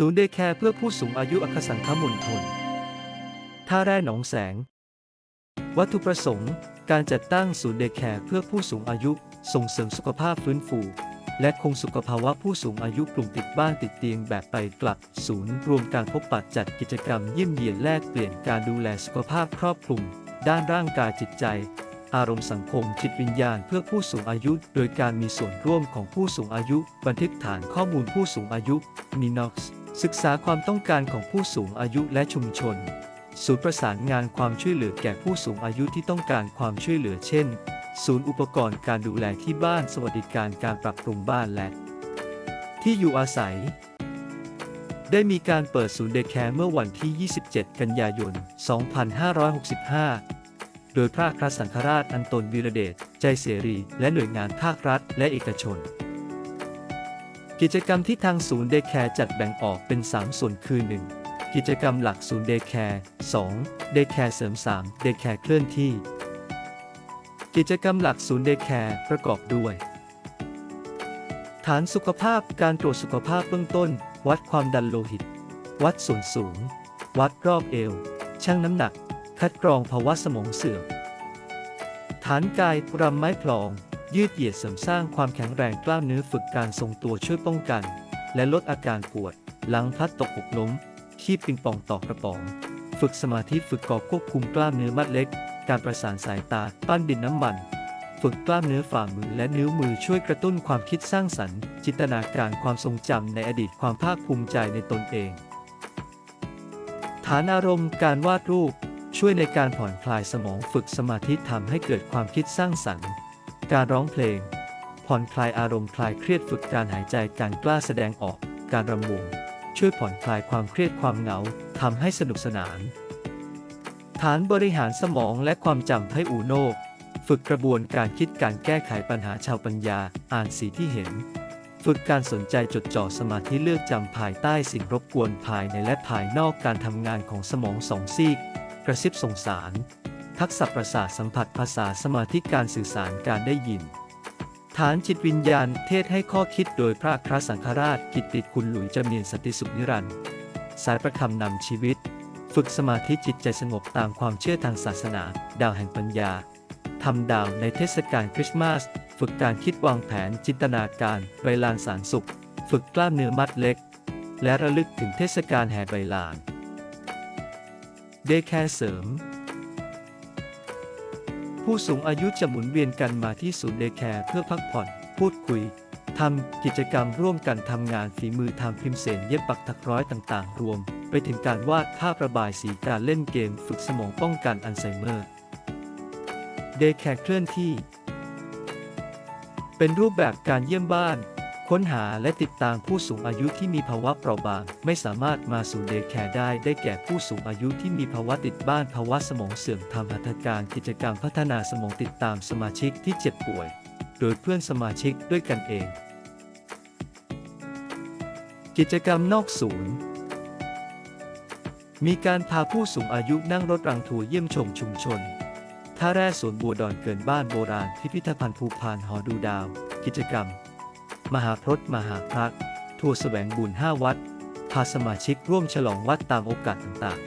ศูนย์เดย์แคร์เพื่อผู้สูงอายุอัคสังคมณฑลท่าแร่หนองแสง วัตถุประสงค์ การจัดตั้งศูนย์เดย์แคร์เพื่อผู้สูงอายุ ส่งเสริมสุขภาพฟื้นฟู และคงสุขภาวะผู้สูงอายุกลุ่มติดบ้านติดเตียงแบบไปกลับ ศูนย์รวมการพบปะจัดกิจกรรมเยี่ยมเยียนแลกเปลี่ยนการดูแลสุขภาพครอบคลุม ด้านร่างกายจิตใจ อารมณ์สังคม จิตวิญญาณเพื่อผู้สูงอายุ โดยการมีส่วนร่วมของผู้สูงอายุ บันทึกฐานข้อมูลผู้สูงอายุ NINOX ศึกษาความต้องการของผู้สูงอายุและชุมชน ศูนย์ประสานงานความช่วยเหลือแก่ผู้สูงอายุที่ต้องการความช่วยเหลือเช่น ศูนย์อุปกรณ์การดูแลที่บ้านสวัสดิการการปรับปรุงบ้านและ ที่อยู่อาศัย ได้มีการเปิดศูนย์เดย์แคร์เมื่อวันที่ 27 กันยายน 2565โดยพระครสังฆราชอันตนวีรเดช ใจเสรี และหน่วยงานภาครัฐและเอกชน กิจกรรมที่ทางศูนย์เดย์แคร์จัดแบ่งออกเป็น 3 ส่วนคือ 1. กิจกรรมหลักศูนย์เดย์แคร์ 2. เดย์แคร์เสริม 3. เดย์แคร์เคลื่อนที่ กิจกรรมหลักศูนย์เดย์แคร์ประกอบด้วย ฐานสุขภาพการตรวจสุขภาพเบื้องต้น วัดความดันโลหิต วัดส่วนสูง วัดรอบเอว ชั่งน้ำหนัก คัดกรองภาวะสมองเสื่อมฐานกายรำไม้พลอง ยืดเหยียดเสริมสร้างความแข็งแรงกล้ามเนื้อฝึกการทรงตัวช่วยป้องกัน และลดอาการปวด หลังพัดตกหกล้ม ขี้ปิงปองต่อกกระป๋อง ฝึกสมาธิฝึกก่อควบคุมกล้ามเนื้อมัดเล็ก การประสานสายตาปั้นดินน้ำมัน ฝึกกล้ามเนื้อฝ่ามือและนิ้วมือช่วยกระตุ้นความคิดสร้างสรรค์ จินตนาการความทรงจำในอดีตความภาคภูมิใจในตนเอง ฐานอารมณ์การวาดรูปช่วยในการผ่อนคลายสมองฝึกสมาธิทำให้เกิดความคิดสร้างสรรค์ การร้องเพลง ผ่อนคลายอารมณ์คลายเครียดฝึกการหายใจการกล้าแสดงออก การรำวง ช่วยผ่อนคลายความเครียดความเหงาทำให้สนุกสนาน ฐานบริหารสมองและความจำให้อูโนฝึกกระบวนการคิดการแก้ไขปัญหาชาวปัญญา อ่านสีที่เห็น ฝึกการสนใจจดจ่อสมาธิเลือกจำภายใต้สิ่งรบกวนภายในและภายนอกการทำงานของสมองสองซีก กระซิบส่งสาร ทักษะประสาทสัมผัสภาษาสมาธิการสื่อสารการได้ยิน ฐานจิตวิญญาณเทศให้ข้อคิดโดยพระครสังฆราชกิตติคุณหลุยจำเนียนสติสุขนิรันดร์สายประคำนำชีวิต ฝึกสมาธิจิตใจสงบตามความเชื่อทางศาสนา ดาวแห่งปัญญาทำดาวในเทศกาลคริสต์มาส ฝึกการคิดวางแผนจินตนาการใบลานสารสุข ฝึกกล้ามเนื้อมัดเล็ก และระลึกถึงเทศกาลแห่ใบลานเดย์แคร์เสริม ผู้สูงอายุจะหมุนเวียนกันมาที่ศูนย์เดแคร์เพื่อพักผ่อน พูดคุยทำกิจกรรมร่วมกันทำงานฝีมือทำพิมพ์เสนเย็บปักถักร้อยต่างๆ รวม ไปถึงการวาดภาพระบายสีการเล่นเกมฝึกสมองป้องกันอัลไซเมอร์เดแคร์เคลื่อนที่ เป็นรูปแบบการเยี่ยมบ้าน ค้นหาและติดตามผู้สูงอายุที่มีภาวะเปราะบาง ไม่สามารถมาสู่เดย์แคร์ได้ ได้แก่ผู้สูงอายุที่มีภาวะติดบ้านภาวะสมองเสื่อมทำหัตถการกิจกรรมพัฒนาสมองติดตามสมาชิกที่เจ็บป่วย โดยเพื่อนสมาชิกด้วยกันเอง กิจกรรมนอกศูนย์ มีการพาผู้สูงอายุนั่งรถรังทัวร์เยี่ยมชมชุมชนท่าแร่สวนบัวดอนเกินบ้านโบราณพิพิธภัณฑ์ภูพานหอดูดาว กิจกรรม มหาพรตมหาพระทัวร์แสวงบุญ5วัด พาสมาชิกร่วมฉลองวัดตามโอกาสต่าง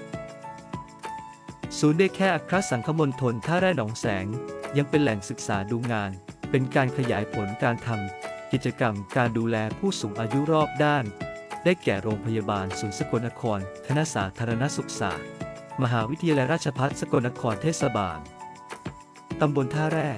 ๆ ศูนย์ได้แค่อัครสังคมณฑลท่าแร่หนองแสง ยังเป็นแหล่งศึกษาดูงาน เป็นการขยายผลการทำกิจกรรมการดูแลผู้สูงอายุรอบด้าน ได้แก่โรงพยาบาลศูนย์สกลนคร คณะสาธารณสุขศาสตร์ มหาวิทยาลัยราชภัฏสกลนครเทศบาล ตำบลท่าแร่